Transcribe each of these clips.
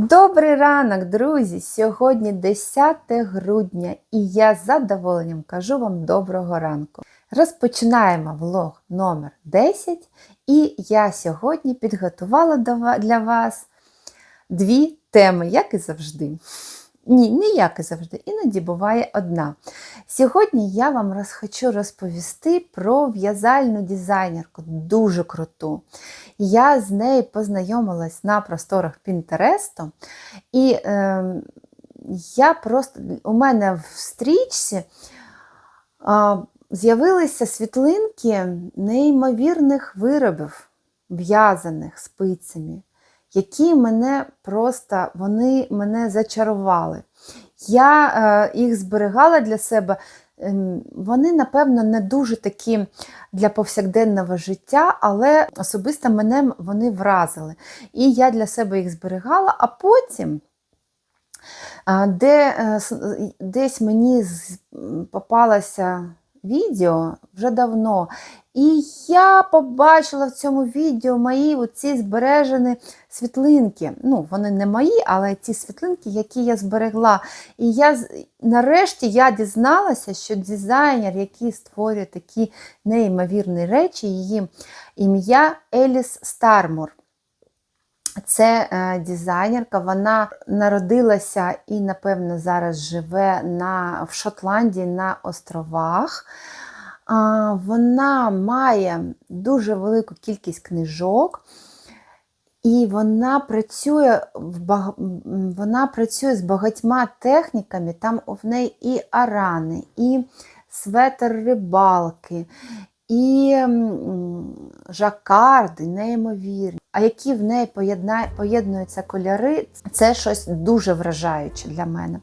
Добрий ранок, друзі! Сьогодні 10 грудня і я з задоволенням кажу вам доброго ранку. Розпочинаємо влог номер 10 і я сьогодні підготувала для вас дві теми, як і завжди. Ні, не як і завжди, іноді буває одна. Сьогодні я вам роз, хочу розповісти про в'язальну дизайнерку, дуже круту. Я з нею познайомилась на просторах Пінтересту, і е, я просто у мене в стрічці а, з'явилися світлинки неймовірних виробів, в'язаних спицями, які мене просто вони мене зачарували. Я е, їх зберігала для себе. Ем, Вони, напевно, не дуже такі для повсякденного життя, але особисто мене вони вразили. І я для себе їх зберігала, а потім. Де, е, десь мені попалося відео вже давно, і я побачила в цьому відео мої оці збережені світлинки. Ну, вони не мої, але ті світлинки, які я зберегла. І я нарешті я дізналася, що дизайнер, який створює такі неймовірні речі, її ім'я Еліс Стармур. Це е, дизайнерка, вона народилася і, напевно, зараз живе на, в Шотландії на островах. Вона має дуже велику кількість книжок, і вона працює, в баг... вона працює з багатьма техніками. Там в неї і арани, і светер рибалки, і жакарди, неймовірні. А які в неї поєднуються кольори, це щось дуже вражаюче для мене.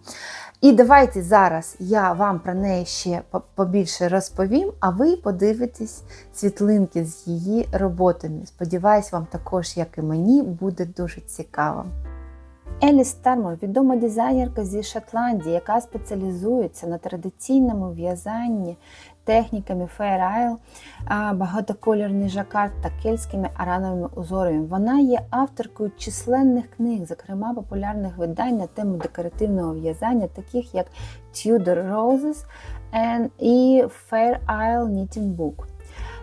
І давайте зараз я вам про неї ще по- побільше розповім, а ви подивитесь світлинки з її роботами. Сподіваюсь, вам також, як і мені, буде дуже цікаво. Еліс Стармор відома дизайнерка зі Шотландії, яка спеціалізується на традиційному в'язанні техніками Fair Isle, багатокольорний жакард та кельтськими арановими узорами. Вона є авторкою численних книг, зокрема популярних видань на тему декоративного в'язання, таких як Tudor Roses і Fair Isle Knitting Book.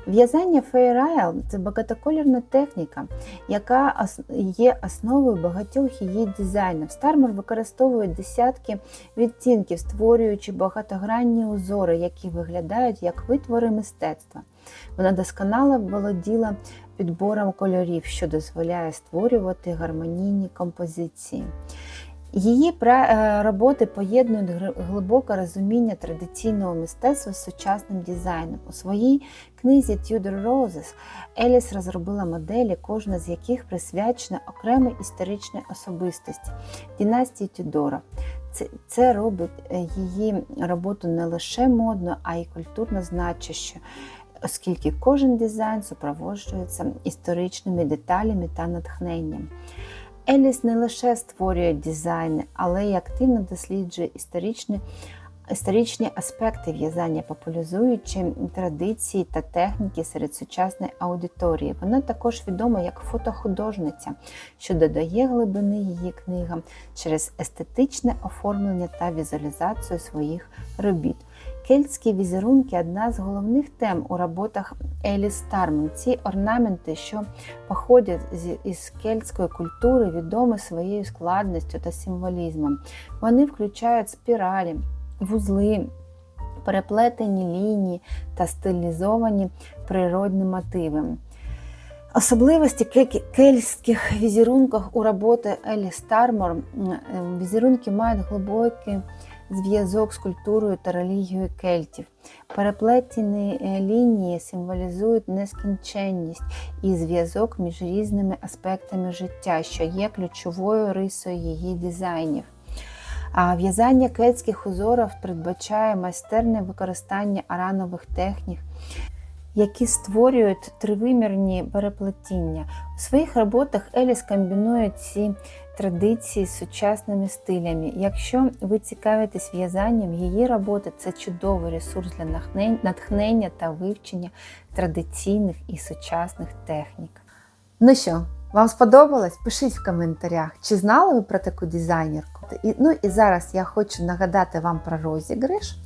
В'язання Isle – це багатоколірна техніка, яка є основою багатьох її дизайнів. Стармер використовує десятки відтінків, створюючи багатогранні узори, які виглядають як витвори мистецтва. Вона досконало володіла підбором кольорів, що дозволяє створювати гармонійні композиції. Її е, роботи поєднують глибоке розуміння традиційного мистецтва з сучасним дизайном. У своїй книзі Tudor Roses Еліс розробила моделі, кожна з яких присвячена окремій історичній особистості династії Тюдоров. Це, це робить е, її роботу не лише модною, а й культурно значущою, оскільки кожен дизайн супроводжується історичними деталями та натхненням. Еліс не лише створює дизайни, але й активно досліджує історичні, історичні аспекти в'язання, популяризуючи традиції та техніки серед сучасної аудиторії. Вона також відома як фотохудожниця, що додає глибини її книгам через естетичне оформлення та візуалізацію своїх робіт. Кельтські візерунки одна з головних тем у роботах Еліс Старман. Ці орнаменти, що походять із кельтської культури, відомі своєю складністю та символізмом. Вони включають спіралі, вузли, переплетені лінії та стилізовані природні мотиви. Особливості кельтських візерунків у роботи Елі Стармор візерунки мають глибокий зв'язок з культурою та релігією кельтів. Переплетені е, лінії символізують нескінченність і зв'язок між різними аспектами життя, що є ключовою рисою її дизайнів. А в'язання кельтських узорів передбачає майстерне використання аранових технік, які створюють тривимірні переплетіння. У своїх роботах Еліс комбінує ці традиції з сучасними стилями. Якщо ви цікавитесь в'язанням, її роботи це чудовий ресурс для натхнення та вивчення традиційних і сучасних технік. Ну що, Вам сподобалось? Пишіть в коментарях, чи знали ви про таку дизайнерку. Ну і зараз я хочу нагадати вам про розіграш,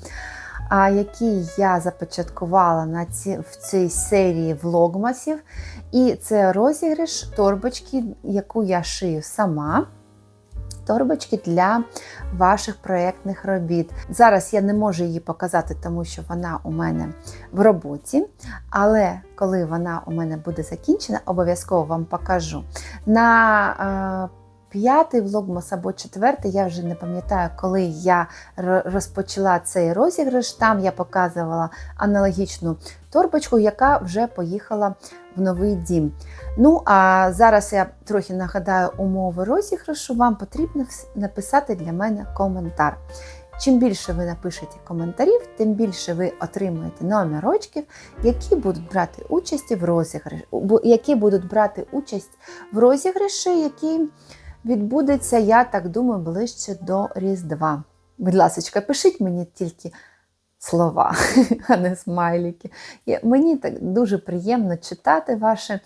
який я започаткувала на ці, в цій серії влогмасів. І це розіграш торбочки, яку я шию сама. Торбочки для ваших проєктних робіт. Зараз я не можу її показати, тому що вона у мене в роботі. Але коли вона у мене буде закінчена, обов'язково вам покажу. На е, п'ятий влогмас або четвертий, я вже не пам'ятаю, коли я розпочала цей розіграш. Там я показувала аналогічну торбочку, яка вже поїхала в новий дім. Ну, а зараз я трохи нагадаю умови розіграшу, вам потрібно написати для мене коментар. Чим більше ви напишете коментарів, тим більше ви отримуєте номерочків, які будуть брати участь в розіграші, які будуть брати участь в розіграші, який відбудеться, я так думаю, ближче до Різдва. Будь ласка, пишіть мені тільки слова, а не смайлики. Мені так дуже приємно читати ваші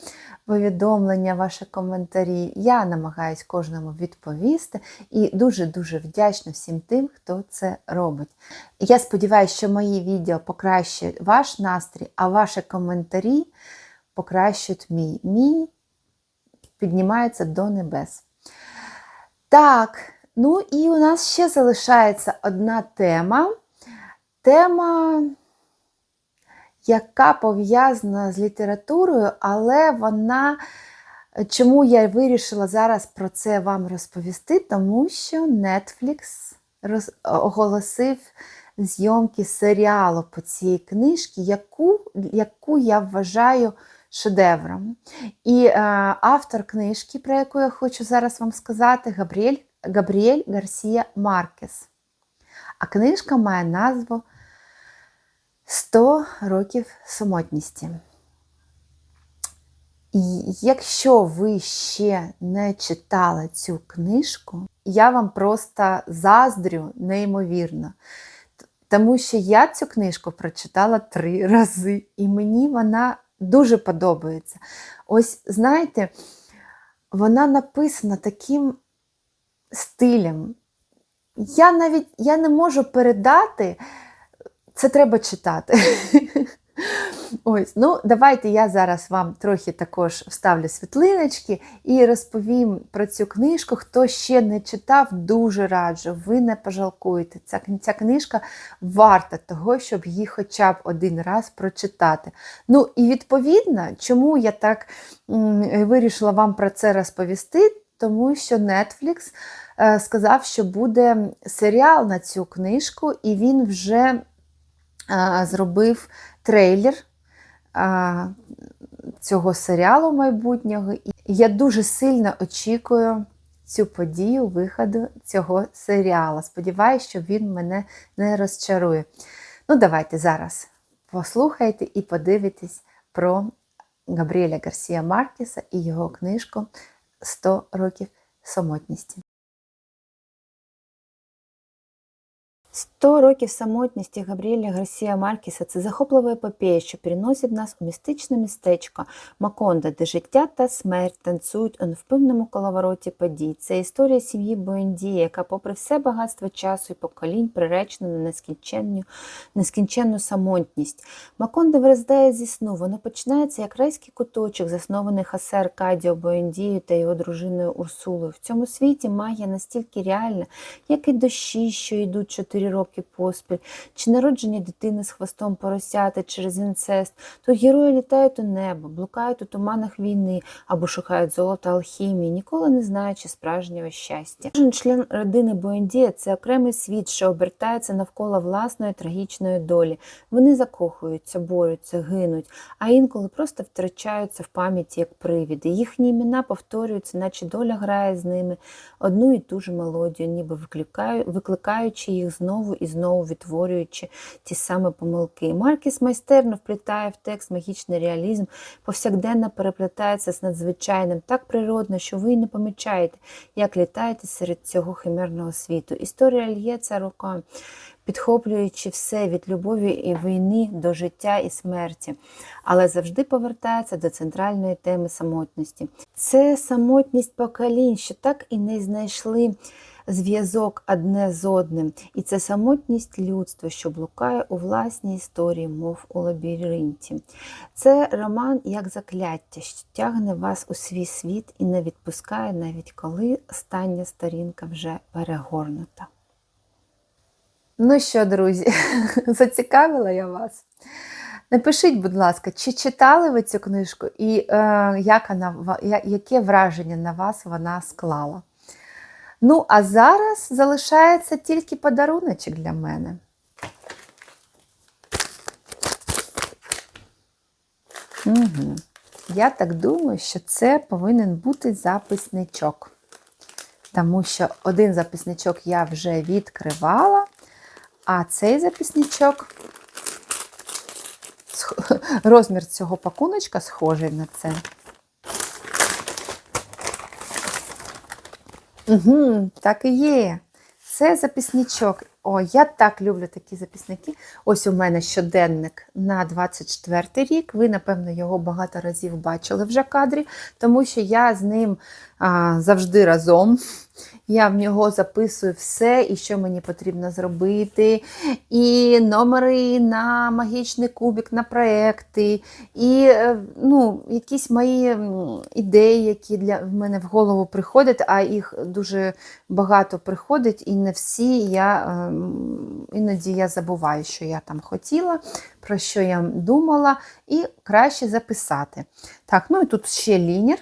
повідомлення, ваші коментарі. Я намагаюсь кожному відповісти і дуже-дуже вдячна всім тим, хто це робить. Я сподіваюся, що мої відео покращують ваш настрій, а ваші коментарі покращують мій. Мій піднімається до небес. Так, ну і у нас ще залишається одна тема. Тема, яка пов'язана з літературою, але вона, чому я вирішила зараз про це вам розповісти? Тому що Netflix роз, оголосив зйомки серіалу по цій книжці, яку, яку я вважаю шедевром. І е, автор книжки, про яку я хочу зараз вам сказати, Габріель, Габріель Гарсія Маркес. А книжка має назву 100 років самотності. І якщо ви ще не читали цю книжку, я вам просто заздрю неймовірно. Тому що я цю книжку прочитала три рази, і мені вона дуже подобається. Ось, знаєте, вона написана таким стилем. Я навіть я не можу передати, це треба читати. Ось, ну давайте я зараз вам трохи також вставлю світлиночки і розповім про цю книжку. Хто ще не читав, дуже раджу, ви не пожалкуєте. Ця, ця книжка варта того, щоб її хоча б один раз прочитати. Ну і відповідно, чому я так м, вирішила вам про це розповісти, тому що Netflix е, сказав, що буде серіал на цю книжку, і він вже е, зробив трейлер цього серіалу майбутнього. І я дуже сильно очікую цю подію виходу цього серіалу. Сподіваюся, що він мене не розчарує. Ну, давайте зараз послухайте і подивитесь про Габріеля Гарсія Маркеса і його книжку «100 років самотності. 100 років самотністі Габріеля Гарсія Маркіса це захоплива епопея, що переносить нас у містичне містечко Маконда, де життя та смерть танцюють у невпевному коловороті подій. Це історія сім'ї Боендія, яка, попри все багатство часу і поколінь, приречена на нескінченну нескінченну самотність. Маконда вироздає зі сну, воно починається як райський куточок, заснований Хасе Аркадіо Боендією та його дружиною Урсулою. В цьому світі магія настільки реальна, як і дощі, що йдуть чотири роки поспіль, чи народження дитини з хвостом поросяти через інцест. Тут герої літають у небо, блукають у туманах війни або шукають золото алхімії, ніколи не знаючи справжнього щастя. Кожен член родини Боендія це окремий світ, що обертається навколо власної трагічної долі. Вони закохуються, борються, гинуть, а інколи просто втрачаються в пам'яті як привіди. Їхні імена повторюються, наче доля грає з ними одну і ту ж мелодію, ніби викликаючи їх знову і знову відтворюючи ті самі помилки. Маркіс майстерно вплітає в текст магічний реалізм, повсякденно переплітається з надзвичайним, так природно, що ви не помічаєте, як літаєте серед цього химерного світу. Історія л'ється руками. Підхоплюючи все від любові і війни до життя і смерті, але завжди повертається до центральної теми самотності. Це самотність поколінь, що так і не знайшли зв'язок одне з одним. І це самотність людства, що блукає у власній історії, мов у лабіринті. Це роман як закляття, що тягне вас у свій світ і не відпускає, навіть коли остання сторінка вже перегорнута. Ну що, друзі, зацікавила я вас? Напишіть, будь ласка, чи читали ви цю книжку і е, як вона, яке враження на вас вона склала? Ну, а зараз залишається тільки подаруночок для мене. Угу. Я так думаю, що це повинен бути записничок. Тому що один записничок я вже відкривала, а цей записничок, розмір цього пакуночка схожий на це. Угу, так і є. Це записничок. О, я так люблю такі записники. Ось у мене щоденник на 24 рік. Ви, напевно, його багато разів бачили вже в кадрі, тому що я з ним завжди разом. Я в нього записую все, і що мені потрібно зробити, і номери на магічний кубик, на проекти, і е, ну, якісь мої ідеї, які для в мене в голову приходять, а їх дуже багато приходить, і не всі я ем, іноді я забуваю, що я там хотіла, про що я думала, і краще записати. Так, ну і тут ще лінір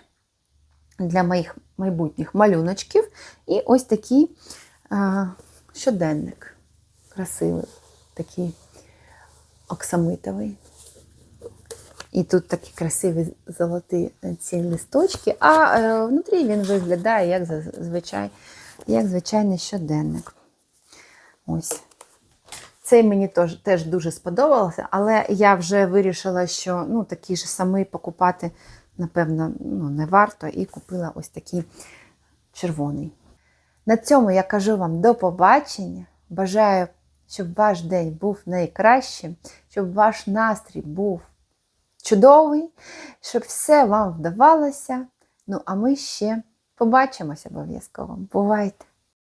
для моїх майбутніх малюночків. І ось такий а, щоденник. Красивий, такий оксамитовий. І тут такі красиві золоті е, ці листочки, а е, внутрі він виглядає як зазвичай, як звичайний щоденник. Ось. Цей мені теж, теж дуже сподобався, але я вже вирішила, що ну, такий же самий покупати, напевно, ну, не варто, і купила ось такий червоний. На цьому я кажу вам до побачення. Бажаю, щоб ваш день був найкращим, щоб ваш настрій був чудовий, щоб все вам вдавалося. Ну, а ми ще побачимося обов'язково. Бувайте!